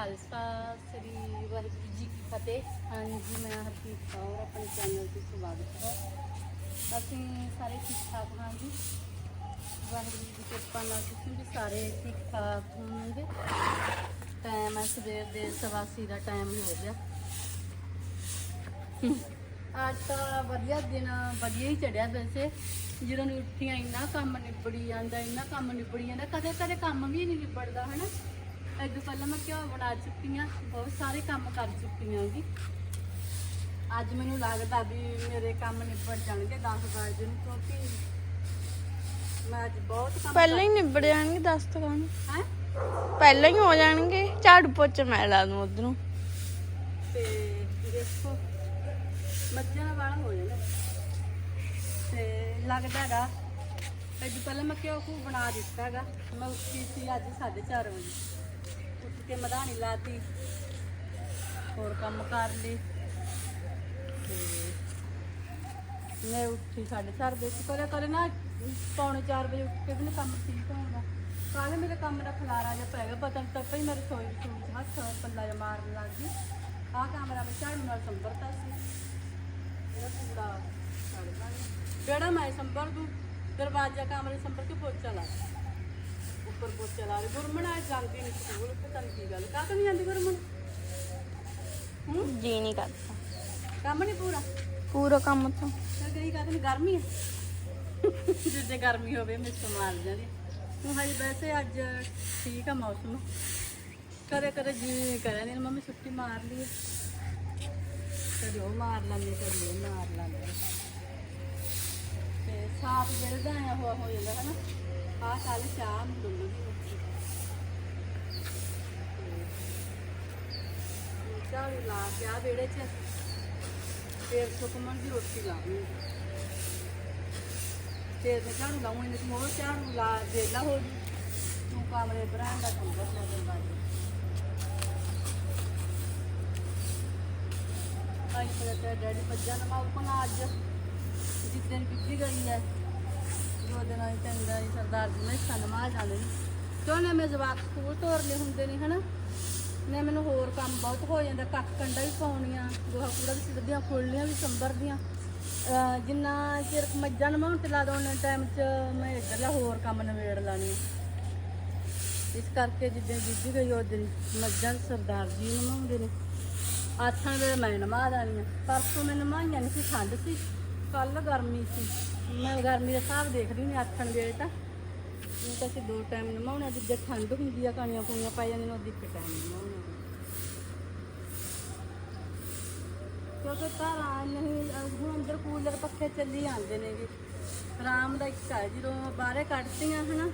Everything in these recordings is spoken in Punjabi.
ਖਾਲਸਾ ਸ੍ਰੀ ਵਾਹਿਗੁਰੂ ਜੀ ਕੀ ਫਤਿਹ। ਹਾਂਜੀ, ਮੈਂ ਹਰਪ੍ਰੀਤ ਕੌਰ, ਆਪਣੇ ਚੈਨਲ ਤੇ ਸਵਾਗਤ ਹੈ। ਅਸੀਂ ਸਾਰੇ ਠੀਕ ਠਾਕ ਹਾਂ ਜੀ? ਵਾਹਿਗੁਰੂ ਜੀ ਦੀ ਕਿਰਪਾ ਨਾਲ ਤੁਸੀਂ ਵੀ ਸਾਰੇ ਠੀਕ ਠਾਕ ਹੋਵੋਗੇ? ਟਾਈਮ ਹੈ ਸਵੇਰ ਦੇ ਸਵਾਸੀ ਦਾ ਟਾਈਮ ਹੋ ਗਿਆ। ਅੱਜ ਤਾਂ ਵਧੀਆ ਦਿਨ, ਵਧੀਆ ਹੀ ਚੜਿਆ ਵੈਸੇ। ਜਦੋਂ ਨੂੰ ਉੱਠੀਆਂ ਇੰਨਾ ਕੰਮ ਨਿਬੜੀ ਜਾਂਦਾ, ਇੰਨਾ ਕੰਮ ਨਿਬੜੀ ਜਾਂਦਾ ਕਦੇ ਕਦੇ ਕੰਮ ਵੀ ਨਹੀਂ ਨਿਬੜਦਾ, ਹਨਾ? ਇਦੋਂ ਪਹਿਲਾਂ ਮੈਂ ਘਿਓ ਬਣਾ ਚੁੱਕੀ ਹਾਂ ਬਹੁਤ ਸਾਰੇ ਕੰਮ ਕਰ ਚੁੱਕੀ ਹਾਂ ਜੀ। ਅੱਜ ਮੈਨੂੰ ਲੱਗਦਾ ਵੀ ਮੇਰੇ ਕੰਮ ਨਿਬੜ ਜਾਣਗੇ 10 ਵਜੇ ਨੂੰ ਕਿਉਂਕਿ ਮੈਂ ਅੱਜ ਬਹੁਤ ਕੰਮ ਪਹਿਲਾਂ ਹੀ ਨਿਬੜ ਜਾਣਗੇ 10 ਤਕਾਨ ਹੈ? ਪਹਿਲਾਂ ਹੀ ਹੋ ਜਾਣਗੇ ਝਾੜੂ ਪੋਚਾ ਮੈਂ ਲਾ ਦੂੰ ਉਧਰੋਂ। ਤੇ ਦੇਖੋ ਮੱਝਾਂ ਵਾਲਾ ਹੋ ਜਾਣਾ। ਤੇ ਲੱਗਦਾ ਹੈਗਾ ਅੱਜ ਪਹਿਲਾਂ ਮੈਂ ਕਿਉਂ ਕੋ ਬਣਾ ਦਿੱਤਾ ਹੈਗਾ ਮੈਂ ਉੱਠੀ ਸੀ ਅੱਜ 4:30 ਵਜੇ। ਉੱਠ ਕੇ ਮਧਾਣੀ ਲਾਤੀ। ਹੋਰ ਕੰਮ ਕਰ ਲਈ। ਤੇ ਮੈਂ ਉੱਠੀ 4:30 ਵਜੇ ਕੋਲੇ ਕੋਲੇ ਨਾ ਪੌਣੇ 4 ਵਜੇ ਉੱਠ ਕੇ ਵੀ ਨਾ ਕੰਮ ਠੀਕ ਹੋਊਗਾ ਕੱਲ ਮੇਰੇ ਕੰਮ ਦਾ ਖਲਾਰਾ ਜਿਹਾ ਪੈ ਗਿਆ। ਪਤਾ ਨਹੀਂ ਤੱਕ ਹੀ ਮੈਂ ਰਸੋਈ ਸੂਈ 'ਚ ਹੱਥ ਪੱਲਾ ਜਿਹਾ ਮਾਰਨ ਲੱਗ ਗਈ। ਆਹ ਕੈਮਰਾ ਮੈਂ ਝਾੜੂ ਨਾਲ ਸੰਭਰਤਾ ਸੀ। ਇਹਦਾ ਕੂੜਾ ਛੱਡ ਦਾਂਗੇ ਜਿਹੜਾ ਮੈਂ ਸੰਭਰ ਦੂੰ, ਦਰਵਾਜ਼ਾ ਕਮਰੇ ਸੰਭਰ ਕੇ ਪੋਚਾ ਲਾ ਉੱਪਰ ਪੋਚਾ ਲਾ ਰਹੀ। ਗੁਰਮਣ ਅੱਜ ਜਾਂਦੀ ਨਹੀਂ ਸਕੂਲ ਪਤਾ ਨਹੀਂ ਕੀ ਗੱਲ ਕਾਹ ਨਹੀਂ ਜਾਂਦੀ ਗੁਰਮਣ ਹੂੰ? ਜੀ ਨਹੀਂ ਕਰਦਾ। ਕੰਮ ਨਹੀਂ ਪੂਰਾ? ਪੂਰਾ ਕੰਮ ਤਾਂ ਮੈਂ ਗਈ ਕਾਹ ਨਹੀਂ ਗਰਮੀ ਹੈ ਜਿੱਦੇ ਗਰਮੀ ਹੋਵੇ ਮੈਂ ਮਾਰ ਜਾਂਦੀ ਤੂੰ ਹਜੇ ਵੈਸੇ ਅੱਜ ਠੀਕ ਆ ਮੌਸਮ। ਕਦੇ ਕਦੇ ਜੀ ਕਰਿਆ ਨਹੀਂ ਮੰਮੀ ਛੁੱਟੀ ਮਾਰ ਲਈ ਕਦੇ ਉਹ ਮਾਰ ਲਾਂਗੇ ਕਦੇ ਉਹ ਮਾਰ ਲਾਂਗੇ ਤੇ ਸਾਫ਼ ਜਿਹੜਾ ਆਇਆ ਹੋਇਆ ਹੋ ਜਾਂਦਾ ਹੈ ਨਾ ਆਹ ਕੱਲ ਚਾਹ ਨੂੰ ਡੁੱਲੂਗੀ ਮੱਛੀ ਤੇ ਝਾੜੂ ਲਾ ਕੇ ਆ ਵਿਹੜੇ 'ਚ। ਫੇਰ ਸੁਕਮਨ ਦੀ ਰੋਟੀ ਲਾਉਣੀ ਫੇਰ ਮੈਂ ਝਾੜੂ ਲਾਉਂ ਇਹਨੇ ਮੋਰ ਝਾੜੂ ਲਾ, ਵੇਲਾ ਹੋ ਜੂ ਤੂੰ ਕਮਰੇ ਬਰਾਂਡਾ ਸੰਭਰ ਲੈ ਦਰਵਾਜ਼ੇ ਆਈ ਫਿਰ ਤੇ ਡੈਡੀ ਭੱਜਾ ਨਾ ਮਾਉ ਪਨਾ ਅੱਜ ਜਿੱਦਣ ਬੀਬੀ ਗਈ ਹੈ। ਦੋ ਦਿਨ ਆਈ ਚੰਗਾ ਜੀ ਸਰਦਾਰ ਜੀ ਨੇ ਸਨਮਾ ਜਾਂਦੇ ਨੇ। ਕਿਉਂ ਨੇ ਮੈਂ ਜਵਾਕ ਸਕੂਲ ਤੋਰਨੇ ਹੁੰਦੇ ਨੇ, ਹਨਾ? ਨੇ ਮੈਨੂੰ ਹੋਰ ਕੰਮ ਬਹੁਤ ਹੋ ਜਾਂਦਾ, ਕੱਖ ਕੰਡਾ ਵੀ ਪਾਉਣੀਆਂ, ਗੋਹਾ ਕੂੜਾ ਵੀ ਸਿੱਧੀਆਂ ਖੋਲਣੀਆਂ ਵੀ ਸੰਭਰਦੀਆਂ। ਜਿੰਨਾ ਚਿਰ ਮੱਝਾਂ ਨਮਾਉਣ ਤੇ ਲਾ ਦੋ ਟਾਈਮ 'ਚ ਮੈਂ ਇੱਧਰਲਾ ਹੋਰ ਕੰਮ ਨਵੇੜ ਲਾਣੀ ਇਸ ਕਰਕੇ ਜਿੱਦਾਂ ਬੀਬੀ ਗਈ, ਉਹ ਦਿਨ ਮੱਝਾਂ ਸਰਦਾਰ ਜੀ ਨਮਾਉਂਦੇ ਨੇ। ਆਥਾਂ ਵੇਲੇ ਮੈਂ ਨਮਾ ਦਾਣੀ ਆ ਪਰਸੋਂ ਮੈਂ ਨਮਾਈਆਂ ਨਹੀਂ ਸੀ, ਠੰਡ ਸੀ ਕੱਲ ਗਰਮੀ ਸੀ। ਮੈਂ ਗਰਮੀ ਦਾ ਹਿਸਾਬ ਦੇਖਦੀ ਨਹੀਂ ਆਥਣ ਵੇਲੇ ਤਾਂ ਉਹ ਤਾਂ ਅਸੀਂ ਦੋ ਟਾਈਮ ਨਮਾਉਣਾ ਜਿੱਦੇ ਠੰਡ ਹੁੰਦੀ ਆ ਕਾਣੀਆਂ ਕੁਣੀਆਂ ਪੈ ਜਾਂਦੀਆਂ ਨੇ ਉਹਦੀ ਇੱਕ ਟਾਈਮ ਨਮਾਉਣਾ। ਕਿਉਂਕਿ ਘਰਾਂ ਨਹੀਂ ਹੁਣ ਅੰਦਰ ਕੂਲਰ ਪੱਖੇ ਚੱਲੀ ਜਾਂਦੇ ਨੇ ਜੀ ਆਰਾਮ ਦਾ ਇੱਕ ਹੈ ਜਦੋਂ ਬਾਹਰੇ ਕੱਢਤੀਆਂ ਹਨਾ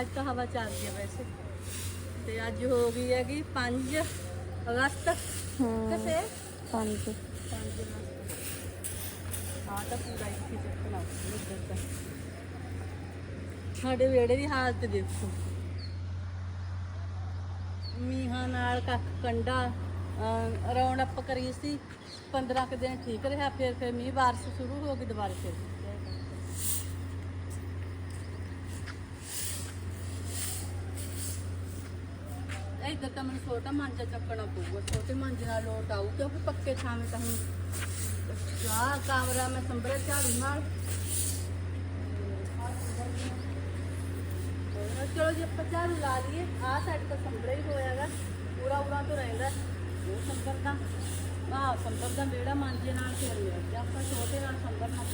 ਅੱਜ ਤਾਂ ਹਵਾ ਚੱਲਦੀ ਹੈ ਵੈਸੇ। ਤੇ ਅੱਜ ਹੋ ਗਈ ਹੈਗੀ 5 ਅਗਸਤ। ਹੂੰ ਕਿਸੇ ਪੰਜ। 5 ਅਗਸਤ। ਆ ਤਾਂ ਪੂਰਾ ਇੱਥੇ ਚੱਕਣਾ ਉੱਧਰ ਤਾਂ ਸਾਡੇ ਵਿਹੜੇ ਦੀ ਹਾਲਤ ਦੇਖੋ। ਮੀਂਹਾਂ ਨਾਲ ਕੱਖ ਕੰਡਾ ਰੌਣ ਅਪ ਕਰੀ ਸੀ। 15 ਕੁ ਦਿਨ ਠੀਕ ਰਿਹਾ, ਫਿਰ ਫਿਰ ਮੀਂਹ ਬਾਰਿਸ਼ ਸ਼ੁਰੂ ਹੋ ਗਈ ਦੁਬਾਰਾ ਫਿਰ। ਇੱਧਰ ਤਾਂ ਮੈਨੂੰ ਛੋਟਾ ਮਾਂਜਾ ਚੱਕਣਾ ਪਊਗਾ, ਛੋਟੇ ਮਾਂਜੇ ਨਾਲ ਲੋਟ ਆਊ, ਕਿਉਂਕਿ ਪੱਕੇ ਥਾਵੇਂ ਤਾਂ ਹੁਣ ਆਹ ਕਮਰਾ, ਮੈਂ ਸੰਭਰੇ ਝਾੜੂ ਨਾਲ। ਚਲੋ ਜੇ, ਆਪਾਂ ਝਾੜੂ ਲਾ ਲਈਏ। ਆਹ ਸਾਈਡ ਤਾਂ ਸੰਭਰੇ ਹੀ ਹੋਇਆਗਾ ਪੂਰਾ ਉਰਾਂ ਤੋਂ ਰਹਿੰਦਾ ਉਹ ਸੰਭਰ ਦਾ। ਆਹ ਸੰਭਰ ਦਾ ਮੇੜਾ ਮਾਂਜੇ ਨਾਲ ਫੇਰ ਲਿਆ ਆਪਾਂ ਛੋਟੇ ਨਾਲ ਸੰਭਰਨਾ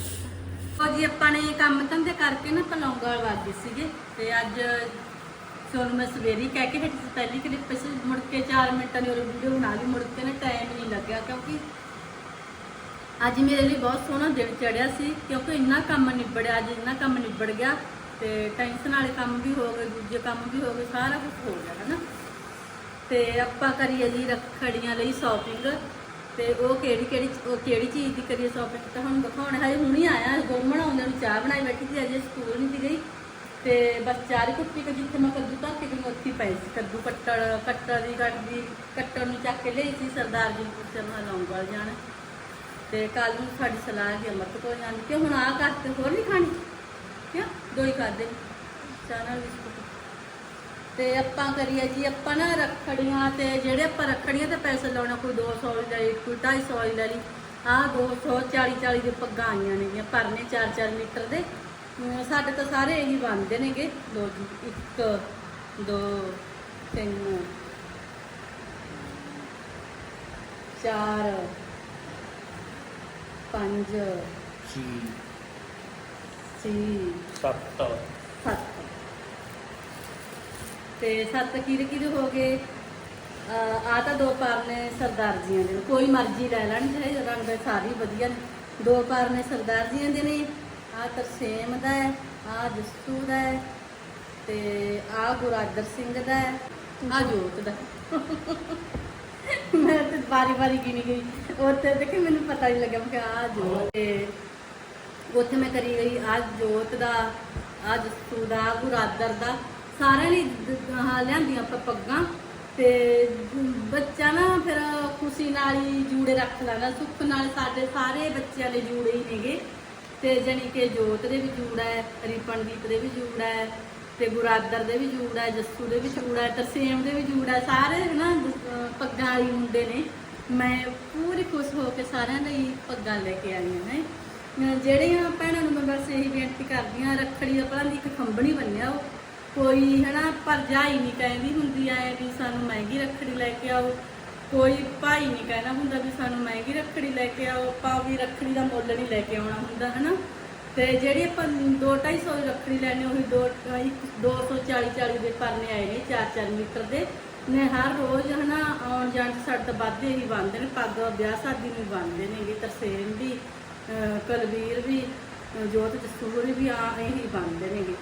ਉਹ ਜੀ, ਆਪਾਂ ਨੇ ਕੰਮ ਧੰਦੇ ਕਰਕੇ ਨਾ ਪਲੌਂਗਾ ਵਾਗੇ ਸੀਗੇ। ਤੇ ਅੱਜ ਤੁਹਾਨੂੰ ਮੈਂ ਸਵੇਰੇ ਕਹਿ ਕੇ ਹਟੀ ਸੀ, ਪਹਿਲੀ ਕਲਿੱਪ ਸੀ ਮੁੜ ਕੇ 4 ਮਿੰਟਾਂ ਦੀ ਉਹ ਵੀਡੀਓ ਬਣਾ ਲਈ। ਮੁੜ ਕੇ ਨਾ ਟਾਈਮ ਨਹੀਂ ਲੱਗਿਆ ਕਿਉਂਕਿ ਅੱਜ ਮੇਰੇ ਲਈ ਬਹੁਤ ਸੋਹਣਾ ਦਿਨ ਚੜਿਆ ਸੀ, ਕਿਉਂਕਿ ਇੰਨਾ ਕੰਮ ਨਿਬੜਿਆ, ਅੱਜ ਇੰਨਾ ਕੰਮ ਨਿਬੜ ਗਿਆ ਤੇ ਟੈਨਸ਼ਨ ਵਾਲੇ ਕੰਮ ਵੀ ਹੋ ਗਏ, ਦੂਜੇ ਕੰਮ ਵੀ ਹੋ ਗਏ, ਸਾਰਾ ਕੁਝ ਹੋ ਗਿਆ, ਹਨਾ? ਤੇ ਆਪਾਂ ਕਰੀਏ ਜੀ ਰੱਖੜੀਆਂ ਲਈ ਸ਼ਾਪਿੰਗ ਤੇ ਉਹ ਕਿਹੜੀ ਕਿਹੜੀ, ਉਹ ਕਿਹੜੀ ਚੀਜ਼ ਦੀ ਕਰੀਏ ਸ਼ਾਪਿੰਗ ਤਾਂ ਹੁਣ ਦਿਖਾਉਣਾ ਹੈ ਹੁਣੀ ਆਇਆ ਗੁਰਮਣ ਆਉਂਦੇ ਨੂੰ ਚਾਹ ਬਣਾਈ ਬੈਠੀ ਸੀ ਅਜੇ ਸਕੂਲ ਨਹੀਂ ਸੀ ਗਈ ਤੇ ਬਸ ਚਾਰ ਕੁੱਤੀ ਕਿ ਜਿੱਥੇ ਮੈਂ ਕੱਦੂ ਧਰ ਕੇ ਗਈ ਉੱਥੇ ਹੀ ਪਈ ਸੀ, ਕੱਦੂ ਕੱਟੜ ਕੱਟੜ ਦੀ ਕੱਟਦੀ ਕੱਟੜ ਨੂੰ ਚੱਕ ਕੇ ਲਈ ਸੀ ਸਰਦਾਰ ਜੀ ਨੂੰ ਪੁੱਛਿਆ, ਮੈਂ ਲੌਂਗਵਾਲ ਜਾਣਾ। ਤੇ ਕੱਲ ਨੂੰ ਸਾਡੀ ਸਲਾਹ ਹੈ ਅਮਰਤ ਕੋ ਜਾਣ ਕਿ ਹੁਣ ਆ ਕਰਕੇ ਹੋਰ ਨਹੀਂ ਖਾਣੀ? ਕਿਉਂ? ਦੋ ਹੀ ਖਾਦੇ ਚਾਹ ਨਾਲ ਬਿਸਕੁਟ ਤੇ ਆਪਾਂ ਕਰੀਏ ਜੀ, ਆਪਾਂ ਨਾ ਰੱਖੜੀਆਂ ਤੇ ਜਿਹੜੇ ਆਪਾਂ ਰੱਖੜੀਆਂ ਤੇ ਪੈਸੇ ਲਾਉਣਾ, ਕੋਈ 200 ਦੀ ਲੈ ਲਈ, ਕੋਈ 250 ਦੀ ਲੈ ਲਈ, ਆਹ 200 40 40 ਦੇ ਪੱਗਾਂ ਆਈਆਂ ਨੇਗੀਆਂ, ਪਰਨੇ 4-4 ਮੀਟਰ ਦੇ। ਸਾਡੇ ਤਾਂ ਸਾਰੇ ਇਹੀ ਬਣਦੇ ਨੇਗੇ। ਦੋ ਇੱਕ, ਦੋ, ਤਿੰਨ, ਚਾਰ ਪੰਜ ਛੇ ਛੇ ਸੱਤ। ਸੱਤ। ਤੇ ਸੱਤ ਕਿਹਦੇ ਕਿਹਦੇ ਹੋ ਗਏ? ਆ ਤਾਂ ਦੋ ਪਾਰ ਨੇ ਸਰਦਾਰ ਜੀਆਂ ਦੇ। ਕੋਈ ਮਰਜ਼ੀ ਲੈ ਲੈਣ ਚਾਹੇ ਰੰਗ ਦੇ ਸਾਰੇ ਵਧੀਆ ਨੇ। ਦੋ ਪਾਰ ਨੇ ਸਰਦਾਰ ਜੀਆਂ ਦੇ ਨੇ। ਆ ਤਰਸੇਮ ਦਾ ਹੈ ਆ ਜਸਤੂ ਦਾ ਹੈ ਤੇ ਆ ਗੁਰਾਦਰ ਸਿੰਘ ਦਾ ਹੈ ਆ ਜੋਤ ਦਾ ਮੈਂ ਤੇ ਵਾਰੀ ਵਾਰੀ ਗਿਣੀ ਗਈ। ਉੱਥੇ ਦੇਖੀ ਮੈਨੂੰ ਪਤਾ ਨਹੀਂ ਲੱਗਿਆ ਕਿ ਆ ਜੋਤ ਤੇ ਉੱਥੇ ਮੈਂ ਕਰੀ ਗਈ ਆ ਜੋਤ ਦਾ ਆ ਜਸੂ ਦਾ ਗੁਰਾਦਰ ਦਾ, ਸਾਰਿਆਂ ਲਈ ਦ- ਲਿਆਂਦੀਆਂ ਆਪਾਂ ਪੱਗਾਂ ਤੇ ਬੱਚਾ ਨਾ ਫਿਰ ਖੁਸ਼ੀ ਨਾਲ ਹੀ ਜੂੜੇ ਰੱਖ ਲੈਂਦਾ, ਸੁੱਖ ਨਾਲ ਸਾਡੇ ਸਾਰੇ ਬੱਚਿਆਂ ਦੇ ਜੂੜੇ ਹੀ ਨੇਗੇ ਤੇ ਜਾਣੀ ਕਿ ਜੋਤ ਦੇ ਵੀ ਜੂੜਾ ਹੈ ਰਿਪਨਦੀਪ ਦੇ ਵੀ ਜੂੜਾ ਹੈ ਤੇ ਗੁਰਾਦਰ ਦੇ ਵੀ ਜੂੜਾ ਹੈ, ਜੱਸੂ ਦੇ ਵੀ ਜੂੜਾ ਹੈ, ਤਰਸੇਮ ਦੇ ਵੀ ਜੂੜਾ ਹੈ, ਸਾਰੇ ਨਾ ਪੱਗਾਂ ਵਾਲੀ ਮੁੰਡੇ ਨੇ। ਮੈਂ ਪੂਰੀ ਖੁਸ਼ ਹੋ ਕੇ ਸਾਰਿਆਂ ਲਈ ਪੱਗਾਂ ਲੈ ਕੇ ਆਈਆਂ ਨੇ ਅਹ ਜਿਹੜੀਆਂ ਭੈਣਾਂ ਨੂੰ ਮੈਂ ਬਸ ਇਹੀ ਬੇਨਤੀ ਕਰਦੀ ਹਾਂ, ਰੱਖੜੀ ਦਾ ਭਲਾ ਦੀ ਇੱਕ ਖੰਭਣੀ ਬੰਨਿਆ ਉਹ। ਕੋਈ, ਹਨਾ, ਭਰਜਾਈ ਨਹੀਂ ਕਹਿੰਦੀ ਹੁੰਦੀ ਐ ਵੀ ਸਾਨੂੰ ਮਹਿੰਗੀ ਰੱਖੜੀ ਲੈ ਕੇ ਆਓ। ਕੋਈ ਭਾਈ ਨਹੀਂ ਕਹਿੰਦਾ ਹੁੰਦਾ ਵੀ ਸਾਨੂੰ ਮਹਿੰਗੀ ਰੱਖੜੀ ਲੈ ਕੇ ਆਓ। ਆਪਾਂ ਵੀ ਰੱਖੜੀ ਦਾ ਮੁੱਲ ਨਹੀਂ ਲੈ ਕੇ ਆਉਣਾ ਹੁੰਦਾ, ਹਨਾ। ਤੇ ਜਿਹੜੀ ਆਪਾਂ 2-250 ਦੀ ਰੱਖੜੀ ਲੈਣੀ, ਉਹੀ 2 240 40 ਦੇ ਪਰਨੇ ਆਏ ਨੇ 4-4 ਮੀਟਰ ਦੇ। ਨੇ ਹਰ ਰੋਜ਼ ਹਨਾ ਆਉਣ ਜਾਣ 'ਚ ਸਾਡੇ ਤਾਂ ਵੱਧਦੇ ਹੀ ਬੰਨਦੇ ਨੇ, ਪੱਗ ਵਿਆਹ ਸ਼ਾਦੀ ਨੂੰ ਬੰਨਦੇ ਨੇਗੇ, ਤਰਸੇਮ ਵੀ, ਅਹ ਵੀ, ਅਹ ਜੋਤ ਜਸੂਰੀ ਵੀ ਆ, ਇਹੀ ਬੰਨਦੇ ਨੇਗੇ।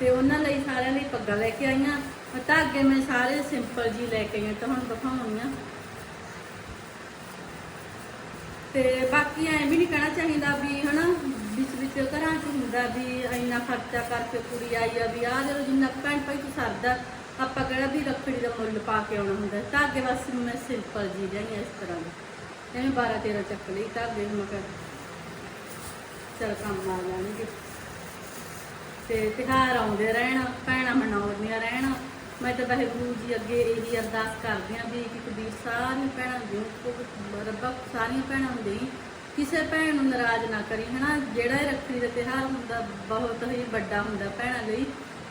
ਤੇ ਉਹਨਾਂ ਲਈ ਸਾਰਿਆਂ ਲਈ ਪੱਗਾਂ ਲੈ ਕੇ ਆਈਆਂ। ਧਾਗੇ ਮੈਂ ਸਾਰੇ ਸਿੰਪਲ ਜੀ ਲੈ ਕੇ ਆਈਆਂ, ਤੁਹਾਨੂੰ ਦਿਖਾਉਣੀਆਂ। ਤੇ ਬਾਕੀ ਐਂ ਵੀ ਨਹੀਂ ਕਹਿਣਾ ਚਾਹੀਦਾ ਵੀ ਹਨਾ, ਵਿੱਚ ਵਿੱਚ ਘਰਾਂ 'ਚ ਹੁੰਦਾ ਵੀ ਇੰਨਾ ਖਰਚਾ ਕਰਕੇ ਕੁੜੀ ਆਈ ਆ ਵੀ ਆ ਜਦੋਂ ਜਿੰਨਾ ਭੈਣ ਭਾਈ ਤੂੰ ਸਰਦਾ ਆਪਾਂ ਕਿਹੜਾ ਵੀ ਰੱਖੜੀ ਦਾ ਮੁੱਲ ਪਾ ਕੇ ਆਉਣਾ ਹੁੰਦਾ ਧਾਗੇ ਬਸ ਮੈਂ ਸਿੰਪਲ ਜੀ ਲੈਣੀ ਇਸ ਤਰ੍ਹਾਂ ਦਾ। ਐਵੇਂ 12 13 ਚੱਕ ਲਈ ਧਾਗੇ ਨੂੰ ਮੈਂ ਚਲ ਕੰਮ ਆ ਜਾਣਗੇ। ਤੇ ਤਿਉਹਾਰ ਆਉਂਦੇ ਰਹਿਣ, ਭੈਣਾਂ ਮਨਾਉਂਦੀਆਂ ਰਹਿਣ। ਮੈਂ ਤਾਂ ਵਾਹਿਗੁਰੂ ਜੀ ਅੱਗੇ ਇਹੀ ਅਰਦਾਸ ਕਰਦੀ ਹਾਂ ਵੀ ਕਿ ਕਬੀਰ ਸਾਰੀਆਂ ਭੈਣਾਂ ਦੀ ਰੱਬਾ, ਸਾਰੀਆਂ ਭੈਣਾਂ ਨੂੰ ਦੇਈ ਕਿਸੇ ਭੈਣ ਨੂੰ ਨਾਰਾਜ਼ ਨਾ ਕਰੀ, ਹਨਾ? ਜਿਹੜਾ ਇਹ ਰੱਖੜੀ ਦਾ ਤਿਉਹਾਰ ਹੁੰਦਾ, ਬਹੁਤ ਹੀ ਵੱਡਾ ਹੁੰਦਾ ਭੈਣਾਂ ਲਈ।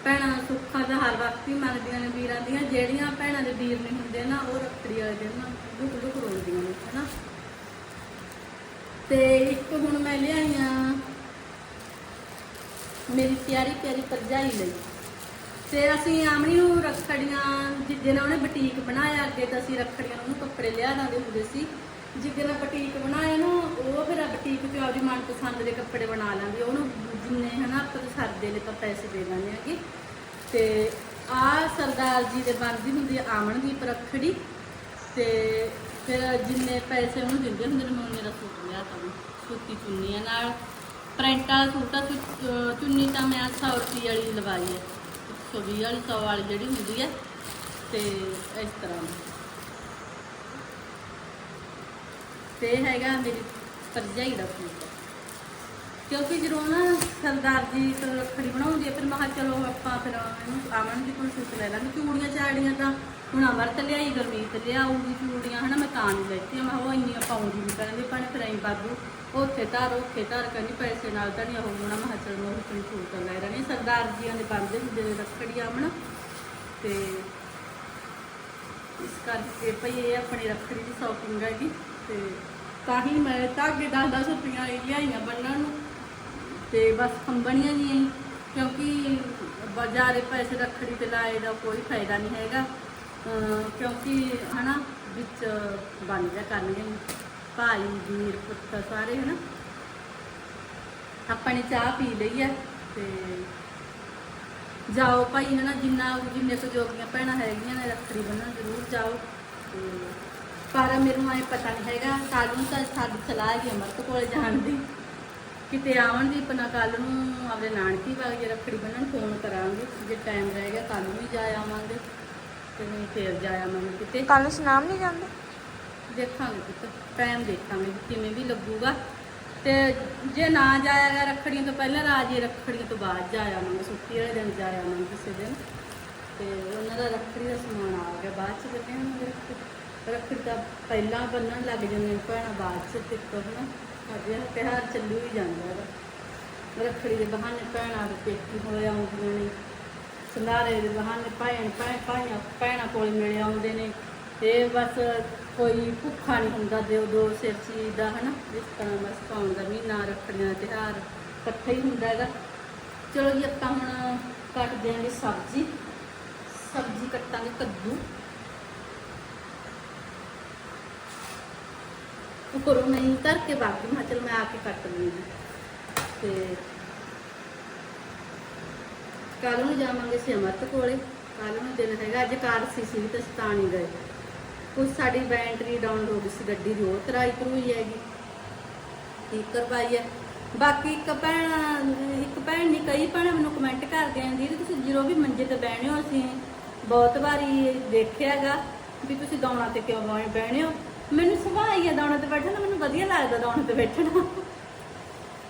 ਭੈਣਾਂ ਸੁੱਖਾਂ ਦਾ ਹਰ ਵਕਤ ਹੀ ਮੰਗਦੀਆਂ ਨੇ ਵੀਰਾਂ ਦੀਆਂ, ਜਿਹੜੀਆਂ ਭੈਣਾਂ ਦੇ ਵੀਰ ਨਹੀਂ ਹੁੰਦੇ ਨਾ, ਉਹ ਰੱਖੜੀ ਵਾਲੇ ਦਿਨ ਨਾ ਦੁੱਖ ਦੁੱਖ ਰੋਂਦੀਆਂ ਨੇ, ਹਨਾ? ਤੇ ਇੱਕ ਹੁਣ ਮੈਂ ਲਿਆਈਆਂ ਮੇਰੀ ਪਿਆਰੀ ਪਿਆਰੀ ਭਰਜਾਈ ਲਈ। ਤੇ ਅਸੀਂ ਆਮਣੀ ਨੂੰ ਰੱਖੜੀਆਂ ਜਿੱਦੇ ਨਾਲ ਉਹਨੇ ਬੁਟੀਕ ਬਣਾਇਆ ਅੱਗੇ, ਤਾਂ ਅਸੀਂ ਰੱਖੜੀਆਂ ਨੂੰ ਉਹਨੂੰ ਕੱਪੜੇ ਲਿਆ ਦਿੰਦੇ ਹੁੰਦੇ ਸੀ। ਜਿੱਦੇ ਨਾਲ ਬੁਟੀਕ ਬਣਾਇਆ ਨਾ, ਉਹ ਫਿਰ ਬੁਟੀਕ ਤੇ ਆਪਦੀ ਮਨਪਸੰਦ ਦੇ ਕੱਪੜੇ ਬਣਾ ਲੈਂਦੀ ਉਹਨੂੰ ਜਿੰਨੇ ਹਨਾ, ਆਪਾਂ ਸਰਦੇ ਲਈ ਤਾਂ ਪੈਸੇ ਦੇ ਦਿੰਦੇ ਹੈਗੇ। ਤੇ ਆ ਸਰਦਾਰ ਜੀ ਦੇ ਬਣਦੀ ਹੁੰਦੀ ਆ ਆਮਣਦੀਪ ਰੱਖੜੀ ਤੇ ਫਿਰ ਜਿੰਨੇ ਪੈਸੇ ਉਹਨੂੰ ਦਿੰਦੇ ਹੁੰਦੇ ਨੇ, ਮੈਂ ਉਹਨੇ ਦਾ ਸੂਟ ਲਿਆ ਤਾਂ ਸੂਤੀ ਚੁੰਨੀ ਚੁੰਨੀਆਂ ਨਾਲ। ਪ੍ਰਿੰਟ ਵਾਲਾ ਸੂਟ ਚੁੰਨੀ ਤਾਂ ਮੈਂ 100 ਰੁਪਏ ਵਾਲੀ ਲਵਾਈ ਹੈ 120 ਵਾਲੀ 100 ਵਾਲੀ ਜਿਹੜੀ ਹੁੰਦੀ ਹੈ ਤੇ ਇਸ ਤਰ੍ਹਾਂ ਦੀ। ਤੇ ਹੈਗਾ ਮੇਰੀ ਭਰਜਾਈ ਦਾ ਸੂਟ। ਕਿਉਂਕਿ ਜਦੋਂ ਨਾ ਸਰਦਾਰ ਜੀ ਤੋਂ ਰੱਖੜੀ ਬਣਾਉਂਦੀ ਆ, ਫਿਰ ਮੈਂ ਕਿਹਾ ਚਲੋ ਆਪਾਂ ਫਿਰ ਇਹਨੂੰ ਆਮਨ ਦੀ ਕੋਲ ਸੂਟ ਲੈ ਲਾਂਗੇ। ਚੂੜੀਆਂ ਚਾੜੀਆਂ ਤਾਂ ਹੁਣ ਅਮਰਤ ਲਿਆਈ, ਗਰਮੀਤ ਲਿਆਊਗੀ ਚੂੜੀਆਂ, ਹਨਾ ਮੈਂ ਤਾਂ ਨਹੀਂ ਲੈਤੀਆਂ ਮੈਂ ਕਿਹਾ ਉਹ ਇੰਨੀਆਂ ਪਾਉਂਦੀ ਨਹੀਂ ਕਹਿੰਦੇ, ਭੈਣ ਫਿਰ ਐਂ ਬਾਦੂ ਉੱਥੇ ਧਾਰ ਉੱਥੇ ਧਾਰ, ਕਹਿੰਦੀ ਪੈਸੇ ਨਾਲ ਤਾਂ ਨਹੀਂ ਉਹ ਹੋਣਾ। ਮੈਂ ਕਿਹਾ ਚਲ ਮੈਂ ਉਹ ਸੂਟ ਲੈ ਰਹਿਣੀ ਸਰਦਾਰ ਜੀਆਂ ਦੇ ਬੰਦੇ ਹੁੰਦੇ ਨੇ ਰੱਖੜੀ ਆਮਣ ਤੇ ਇਸ ਕਰਕੇ ਭਈ ਇਹ ਆਪਣੀ ਰੱਖੜੀ ਦੀ ਸ਼ਾਪਿੰਗ ਹੈਗੀ। ਤੇ ਤਾਂ ਹੀ ਮੈਂ ਧਾਗੇ 10-10 ਰੁਪਈਆ ਲਿਆਈਆਂ ਬੰਨਣ ਨੂੰ। ਤੇ ਬਸ ਕੰਬਣੀਆਂ ਜੀ ਐਂ ਕਿਉਂਕਿ ਬਾਜ਼ਾਰੇ ਪੈਸੇ ਰੱਖੜੀ ਤੇ ਲਾਏ ਦਾ ਕੋਈ ਫਾਇਦਾ ਨਹੀਂ ਹੈਗਾ। ਅਮ ਕਿਉਂਕਿ ਹਨਾ, ਵਿੱਚ ਬਣ ਜਾ ਕਰਨਗੇ ਭਾਈ, ਵੀਰ, ਪੁੱਤ ਸਾਰੇ ਹਨਾ। ਆਪਾਂ ਨੇ ਚਾਹ ਪੀ ਲਈ ਹੈ ਤੇ ਜਾਓ ਭਾਈ ਹਨਾ, ਜਿੰਨਾ ਜਿੰਨੇ ਕੁ ਜੋਗੀਆਂ ਭੈਣਾਂ ਹੈਗੀਆਂ ਨੇ, ਰੱਖੜੀ ਬੰਨਣ ਜ਼ਰੂਰ ਜਾਓ। ਤੇ ਪਰ ਮੈਨੂੰ ਐ ਪਤਾ ਨਹੀਂ ਹੈਗਾ ਕੱਲ੍ਹ ਨੂੰ ਤਾਂ ਸਾਡੀ ਸਲਾਹ ਹੈਗੀ ਅਮਰਤ ਕੋਲੇ ਜਾਣ ਦੀ। ਕਿਤੇ ਆਉਣ ਦੀ ਪਨਾ ਕੱਲ ਨੂੰ ਆਪਣੇ ਨਾਨਕੀ ਵਾਲੇ ਜੇ ਰੱਖੜੀ ਬੰਨਣ ਫੋਨ ਕਰਾਂਗੇ ਜੇ ਟਾਈਮ ਰਹੇਗਾ ਕੱਲ ਨੂੰ ਵੀ ਜਾ ਆਵਾਂਗੇ ਤੇ ਨਹੀਂ ਫੇਰ ਜਾ ਆਵਾਂਗੇ ਕਿਤੇ। ਕੱਲ ਸੁਨਾਮ ਨਹੀਂ ਜਾਂਦੇ? ਦੇਖਾਂਗੇ ਕਿਤੇ ਟਾਈਮ ਦੇਖਾਂਗੇ ਵੀ ਕਿਵੇਂ ਵੀ ਲੱਗੂਗਾ। ਤੇ ਜੇ ਨਾ ਜਾਇਆ ਗਿਆ ਰੱਖੜੀਆਂ ਤੋਂ ਪਹਿਲਾਂ ਰਾਜੇ ਰੱਖੜੀਆਂ ਤੋਂ ਬਾਅਦ ਜਾ ਆਵਾਂਗੇ ਛੁੱਟੀ ਵਾਲੇ ਦਿਨ ਜਾ ਆਵਾਂਗੇ ਕਿਸੇ ਦਿਨ। ਤੇ ਉਹਨਾਂ ਦਾ ਰੱਖੜੀ ਦਾ ਸਮਾਨ ਆ ਗਿਆ ਬਾਅਦ ਚ ਬੰਨੇ ਹੋਣਗੇ ਰੱਖੜੀ। ਰੱਖੜੀ ਤਾਂ ਪਹਿਲਾਂ ਬੰਨਣ ਲੱਗ ਜਾਂਦੇ ਭੈਣਾਂ ਬਾਅਦ ਚ ਟਿੱਕੋ ਨਾ ਅਜੇ ਤਿਉਹਾਰ ਚੱਲੂ ਹੀ ਜਾਂਦਾ ਹੈਗਾ ਰੱਖੜੀ ਦੇ ਬਹਾਨੇ ਭੈਣਾਂ ਦੇ ਪੇਕੀ ਹੋਏ ਆਉਂਦੀਆਂ ਨੇ। ਸੰਧਾਰੇ ਦੇ ਬਹਾਨੇ ਭੈਣ ਭੈਣ, ਭਾਈਆਂ, ਭੈਣਾਂ ਕੋਲ ਮਿਲ ਆਉਂਦੇ ਨੇ। ਇਹ ਬਸ ਕੋਈ ਭੁੱਖਾ ਨਹੀਂ ਹੁੰਦਾ ਦਿਓ ਦੋ ਸਿਰ ਚੀਜ਼ ਦਾ ਹਨਾ? ਇਸ ਤਰ੍ਹਾਂ ਬਸ ਪਾਉਣ ਦਾ ਮਹੀਨਾ ਰੱਖੜੀਆਂ ਦਾ ਤਿਉਹਾਰ ਇਕੱਠਾ ਹੀ ਹੁੰਦਾ ਹੈਗਾ। ਚਲੋ ਜੀ, ਆਪਾਂ ਹੁਣ ਕੱਟ ਦਿਆਂਗੇ ਸਬਜ਼ੀ। ਸਬਜ਼ੀ ਕੱਟਾਂਗੇ ਕੱਦੂ। ਉਹ ਕਰੋ ਨਹੀਂ ਧਰ ਕੇ ਬਾਕੀ ਮੈਂ ਚਲ ਮੈਂ ਆ ਕੇ ਕੱਟ ਲੂੰਗੀ ਤੇ ਕੱਲ ਨੂੰ ਜਾਵਾਂਗੇ ਸਿਮਰਤ ਕੋਲੇ। ਕੱਲ ਨੂੰ ਦਿਨ ਹੈਗਾ, ਅੱਜ ਕਾਰਸੀ ਸੀ ਸੀ ਤੇ ਸਤਾਣੀ ਗਏ। ਕੁਝ ਸਾਡੀ ਬੈਟਰੀ ਡਾਊਨ ਹੋ ਗਈ ਸੀ ਗੱਡੀ ਦੀ, ਉਹ ਤਰਾਈ ਕਰੂਈ ਹੈਗੀ। ਠੀਕ ਕਰਵਾਈ ਹੈ। ਬਾਕੀ ਇੱਕ ਭੈਣ ਇੱਕ ਭੈਣ ਨਹੀਂ, ਕਈ ਭੈਣਾਂ ਮੈਨੂੰ ਕਮੈਂਟ ਕਰਦੇ ਆਂ ਦੀਦੀ ਤੁਸੀਂ ਜਦੋਂ ਵੀ ਮੰਜੇ ਤੇ ਬਹਿਣੇ ਹੋ, ਅਸੀਂ ਬਹੁਤ ਵਾਰੀ ਦੇਖਿਆਗਾ ਵੀ ਤੁਸੀਂ ਗਾਉਣਾ ਤੇ ਕਿਉਂ ਬਹਿ- ਬਹਿਣੇ ਹੋ? ਮੈਨੂੰ ਸੁਭਾਅ ਹੀ ਹੈ ਦੌਣਾ ਤੇ ਬੈਠਣਾ ਮੈਨੂੰ ਵਧੀਆ ਲੱਗਦਾ ਦੌਣਾ ਤੇ ਬੈਠਣਾ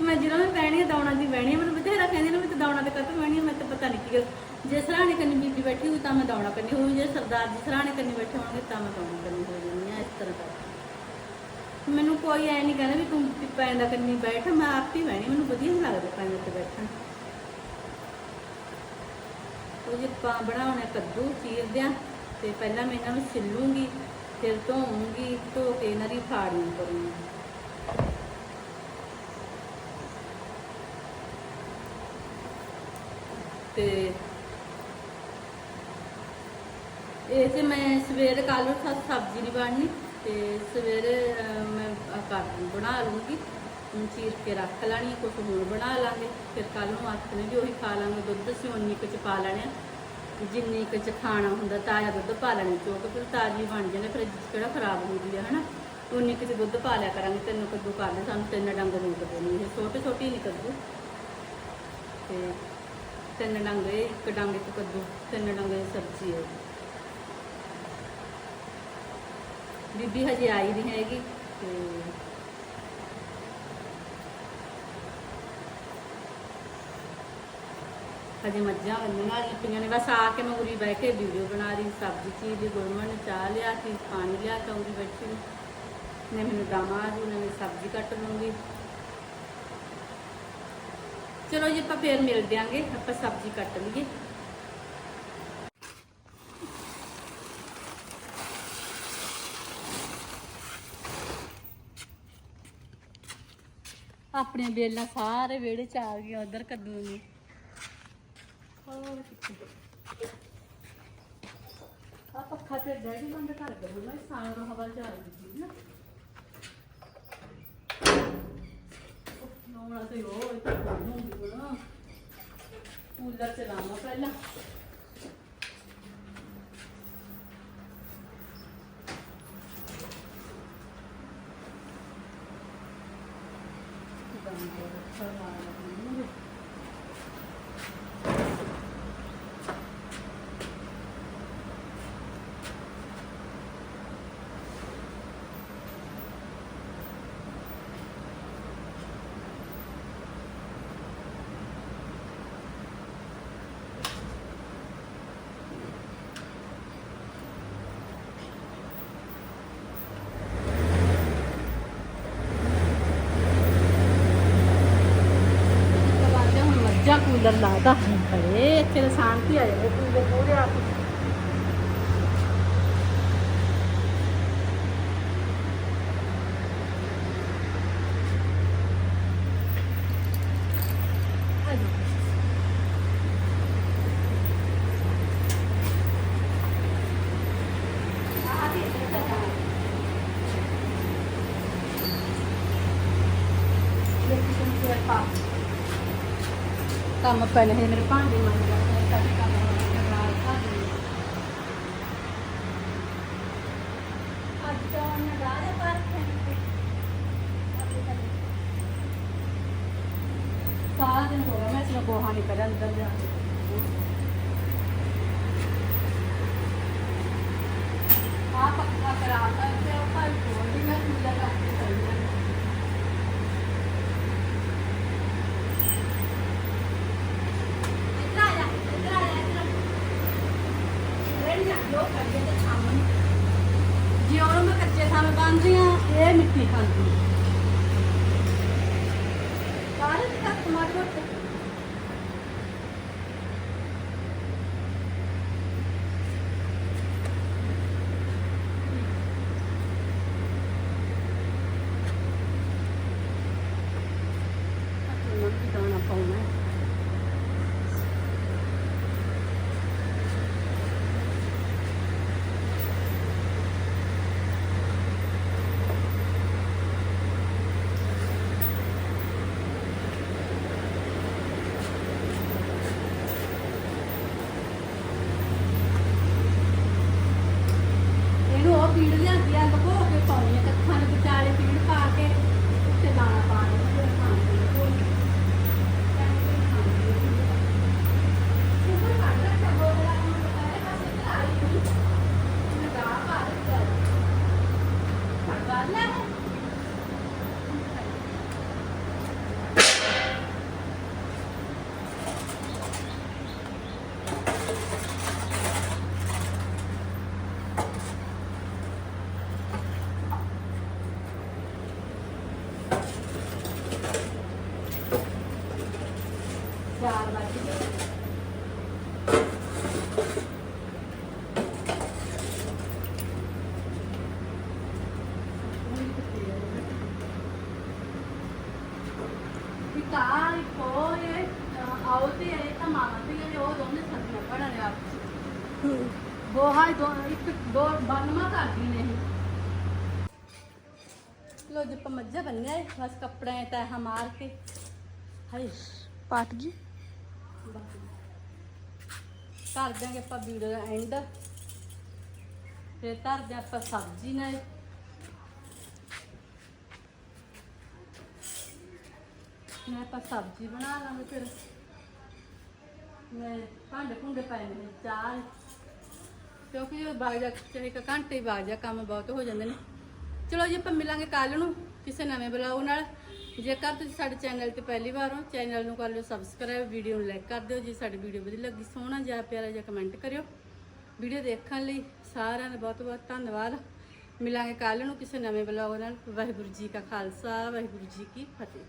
ਮੈਂ ਜਦੋਂ ਵੀ ਬਹਿਣੀ ਦੌਣਾ ਦੀ ਬਹਿਣੀ ਮੈਨੂੰ ਬਥੇਰਾ ਕਹਿੰਦੇ ਨੇ ਵੀ ਤੂੰ ਦੌਣਾ ਤੇ ਕੱਟ ਬਹਿਣੀ ਮੈਂ ਤਾਂ ਪਤਾ ਨਹੀਂ ਕੀ ਗੱਲ ਜੇ ਸਰਾਣੇ ਕੰਨੀ ਬੀਬੀ ਬੈਠੀ ਹੋਈ ਤਾਂ ਮੈਂ ਦੌਣਾ ਕੰਨੀ ਹੋਈ ਜੇ ਸਰਦਾਰ ਜੀ ਸਰਾਣੇ ਕੰਨੀ ਬੈਠੇ ਹੋਣਗੇ ਤਾਂ ਮੈਂ ਦੌਣਾ ਕੰਨੀ ਹੋ ਜਾਂਦੀ ਆ, ਇਸ ਤਰ੍ਹਾਂ ਦਾ ਮੈਨੂੰ ਕੋਈ ਐ ਨਹੀਂ ਕਹਿੰਦਾ ਵੀ ਤੂੰ ਪੈਂਦਾ ਕੰਨੀ ਬੈਠ, ਮੈਂ ਆਪ ਹੀ ਬਹਿਣੀ, ਮੈਨੂੰ ਵਧੀਆ ਨਹੀਂ ਲੱਗਦਾ ਪੈਂਦਾ ਤੇ ਬੈਠਣ। ਉਹ ਜੇ ਆਪਾਂ ਬਣਾਉਣੇ ਕੱਦੂ ਚੀਰਦਿਆਂ ਤੇ ਪਹਿਲਾਂ ਮੈਂ ਇਹਨਾਂ ਨੂੰ ਛਿੱਲੂੰਗੀ ਫਿਰ ਧੋਵਾਂਗੀ ਧੋ ਕੇ ਇਹਨਾਂ ਦੀ ਫਾੜੀਆਂ ਕਰੂੰਗੀ ਤੇ ਇਹ ਤੇ ਮੈਂ ਸਵੇਰ ਕੱਲ ਨੂੰ ਸਬਜ਼ੀ ਨਹੀਂ ਬਣਨੀ, ਤੇ ਸਵੇਰੇ ਮੈਂ ਆਹ ਕਰ ਬਣਾ ਲੂੰਗੀ ਚੀਰ ਕੇ ਰੱਖ ਲੈਣੀ, ਕੁਛ ਹੋਰ ਬਣਾ ਲਾਂਗੇ। ਫਿਰ ਕੱਲ ਨੂੰ ਆਖਣੇ ਵੀ ਉਹੀ ਖਾ ਲਾਂਗੇ, ਦੁੱਧ ਅਸੀਂ ਉਨੀ ਕੁ ਚ ਪਾ ਲੈਣੇ ਆ। ਜਿੰਨੀ ਕੁ ਚ ਖਾਣਾ ਹੁੰਦਾ, ਤਾਜ਼ਾ ਦੁੱਧ ਪਾ ਲੈਣੀ ਕਿਉਂਕਿ ਫਿਰ ਤਾਜ਼ੀ ਬਣ ਜਾਂਦੇ, ਫਿਰ ਕਿਹੜਾ ਖਰਾਬ ਹੁੰਦੀ ਹੈ ਹਨਾ? ਉਨੀ ਕੁ ਚ ਦੁੱਧ ਪਾ ਲਿਆ ਕਰਾਂਗੇ, ਤਿੰਨ ਕੱਦੂ ਕਰ ਲਏ ਸਾਨੂੰ ਤਿੰਨ ਡੰਗ ਨਹੀਂ ਕੱਢਣੇ ਇਹ ਛੋਟੇ ਛੋਟੇ ਨਹੀਂ ਕੱਦੂ। ਤੇ ਤਿੰਨ ਡੰਗ ਇਹ ਇੱਕ ਡੰਗ, ਇੱਕ ਕੱਦੂ, ਤਿੰਨ ਡੰਗ ਦੀ ਸਬਜ਼ੀ ਹੈ ਬੀਬੀ ਹਜੇ ਆਈ ਨਹੀਂ ਹੈਗੀ, ਤੇ ਹਜੇ ਮੱਝਾਂ ਬੰਨੀਆਂ ਪਈਆਂ ਨੇ। ਬਸ ਆ ਕੇ ਮੈਂ ਉਰੀ ਬਹਿ ਕੇ ਵੀਡੀਓ ਬਣਾ ਰਹੀ ਸਬਜ਼ੀ ਚੀਜ਼ ਦੀ ਗੁਰਮਨ ਨੇ ਚਾਹ ਲਿਆ ਸੀ ਪਾਣੀ ਲਿਆ ਕੇ ਉਰੀ ਬੈਠੀ ਨੂੰ। ਨੇ ਮੈਨੂੰ ਦਮਾ ਦੀ ਨੇ ਸਬਜ਼ੀ ਕੱਟ ਲੂੰਗੀ ਚਲੋ ਜੀ, ਆਪਾਂ ਫੇਰ ਮਿਲ ਦਿਆਂਗੇ, ਆਪਾਂ ਸਬਜ਼ੀ ਕੱਟ ਲਈਏ। ਆਪਣੀਆਂ ਬੇਲਾਂ ਸਾਰੇ ਵਿਹੜੇ ਚ ਆ ਗਈਆਂ, ਉਧਰ ਕੱਦੂ ਨੇ ਆ ਪੱਖਾ ਤੇ ਡੈਡੀ ਬੰਦ ਕਰ ਦੇ ਮੈਂ ਸਾਰਾ ਹਵਾ ਚੱਲ ਰਹੀ ਨਾ ਨੋਣਾ ਤੇ ਉਹ ਇੱਥੇ ਨੂੰ ਬੋਲਾ ਕੂਲਰ ਚਲਾਵਾਂ ਪਹਿਲਾਂ। ਮੱਝਾਂ ਕੂਲਰ ਲਾਦਾ ਅਰੇ ਇੱਥੇ ਤਾਂ ਸ਼ਾਂਤੀ ਆ ਕੰਮ ਪਹਿਲੇ ਹੀ ਮੇਰੇ ਭਾਂਡੇ ਮੰਨ ਜਾਂਦੇ ਕੰਮ ਅੱਜ ਸਾਰਾ ਦਿਨ ਹੋ ਗਿਆ ਮੈਂ ਇਸ ਗੋਹਾ ਨਹੀਂ ਕਰਿਆ ਅੰਦਰ ਜਾ ਕੇ। ਆ ਪੱਕਾ ਕਰਾ ਤੇ ਉਹ ਭਾਈ ਕੋਲ ਵੀ ਮੈਂ ਪੂਜਾ ਕਰਕੇ ਕਰੀ ਜਾਂਦੀ ਇੱਧਰ ਆ ਜਾ ਇੱਧਰ ਆ ਜਾ ਇੱਧਰ ਉਹ ਖੜੀਏ ਤੇ ਛਾਮ ਜੇ ਉਹਨੂੰ ਮੈਂ ਕੱਚੇ ਥਾਂ ਬੰਨਦੀ ਆ ਇਹ ਮਿੱਟੀ ਖਾਂਦੀ। ਆ ਕਾਹਦੇ ਤੇ ਕੱਟ ਮਾਰ ਮੋਟੇ ਅੱਛਾ ਮੈਂ ਵੀ ਦਾਣਾ ਪਾਉਣਾ ਹੈ ਇਹਨੂੰ ਉਹ ਪੀੜ ਲਿਆਂਦੀ ਆ ਲਗੋ ਕੇ ਪਾਉਣੀ ਆ ਕੱਖਾਂ ਦੇ ਵਿਚਾਲੇ ਪੀੜ ਪਾ ਕੇ ਉੱਤੇ ਦਾਣਾ ਪਾ ਕੇ ਫਿਰ ਖਾਂਦੀ ਆ ਕੋਈ ਕਹਿੰਦੇ ਖਾਂਦੀ ਆ ਸੁਪਰ ਕੱਢ ਰੱਖਿਆ ਬੋਤਲਾਂ ਨੂੰ ਇਹ ਪਾਸੇ ਤੇ ਆਈ ਨਹੀਂ ਇਹਨੇ ਗਾ ਪਾ ਦਿੱਤਾ ਕਰ ਲੈ ਚਾਰ ਵੱਜ ਗਏ ਵਿਕਾਰ ਕੋਏ ਆਉ ਤੇ ਇਹ ਤਾਂ ਮਾਮਾ ਤੇ ਇਹ ਉਹ ਦੋਨੇ ਸੱਜਣਾ ਪੜਨ ਆਪ ਦੋ ਹਾਈ ਦੋ ਇੱਕ ਦੋ ਬੰਨਵਾ ਕਰਦੀ ਨੇ ਲੋ ਜੀ ਪਮੱਜਾ ਬੰਨਿਆ ਏ ਬਸ ਕੱਪੜੇ ਤੈਹ ਮਾਰ ਕੇ। ਹਾਏ। ਪਾਟ ਜੀ ਕਰ ਦਿਆਂਗੇ ਆਪਾਂ ਵੀਡੀਓ ਦਾ ਐਂਡ। ਫਿਰ ਧਰ ਦਿਆਂ ਆਪਾਂ ਸਬਜ਼ੀ ਨਾਲ। ਮੈਂ ਆਪਾਂ ਸਬਜ਼ੀ ਬਣਾ ਲਾਂਗੇ ਫਿਰ। ਮੈਂ ਭਾਂਡੇ ਭੁੰਡੇ ਪਏ ਨੇ ਚਾਹ ਕਿਉਂਕਿ ਜਦੋਂ ਬਾਗ ਜਾ ਚਾਹੇ ਇੱਕ ਘੰਟੇ ਹੀ ਬਾਗ ਜਾ ਕੰਮ ਬਹੁਤ ਹੋ ਜਾਂਦੇ ਨੇ। ਚਲੋ ਜੀ, ਆਪਾਂ ਮਿਲਾਂਗੇ ਕੱਲ ਨੂੰ ਕਿਸੇ ਨਵੇਂ ਬਲੌਗ ਨਾਲ। ਜੇਕਰ ਤੁਸੀਂ ਸਾਡੇ ਚੈਨਲ ਤੇ ਪਹਿਲੀ ਵਾਰ ਹੋ ਚੈਨਲ ਨੂੰ ਕਰ ਲਿਓ ਸਬਸਕ੍ਰਾਈਬ ਵੀਡੀਓ ਨੂੰ ਲਾਈਕ ਕਰ ਦਿਓ। ਜੇ ਸਾਡੀ ਵੀਡੀਓ ਵਧੀਆ ਲੱਗੀ, ਸੋਹਣਾ ਜਿਹਾ ਪਿਆਰਾ ਜਿਹਾ ਕਮੈਂਟ ਕਰਿਓ। ਵੀਡੀਓ ਦੇਖਣ ਲਈ ਸਾਰਿਆਂ ਦਾ ਬਹੁਤ ਬਹੁਤ ਧੰਨਵਾਦ। ਮਿਲਾਂਗੇ ਕੱਲ ਨੂੰ ਕਿਸੇ ਨਵੇਂ ਬਲੌਗ ਨਾਲ। ਵਾਹਿਗੁਰੂ ਜੀ ਕਾ ਖਾਲਸਾ, ਵਾਹਿਗੁਰੂ ਜੀ ਕੀ ਫਤਿਹ।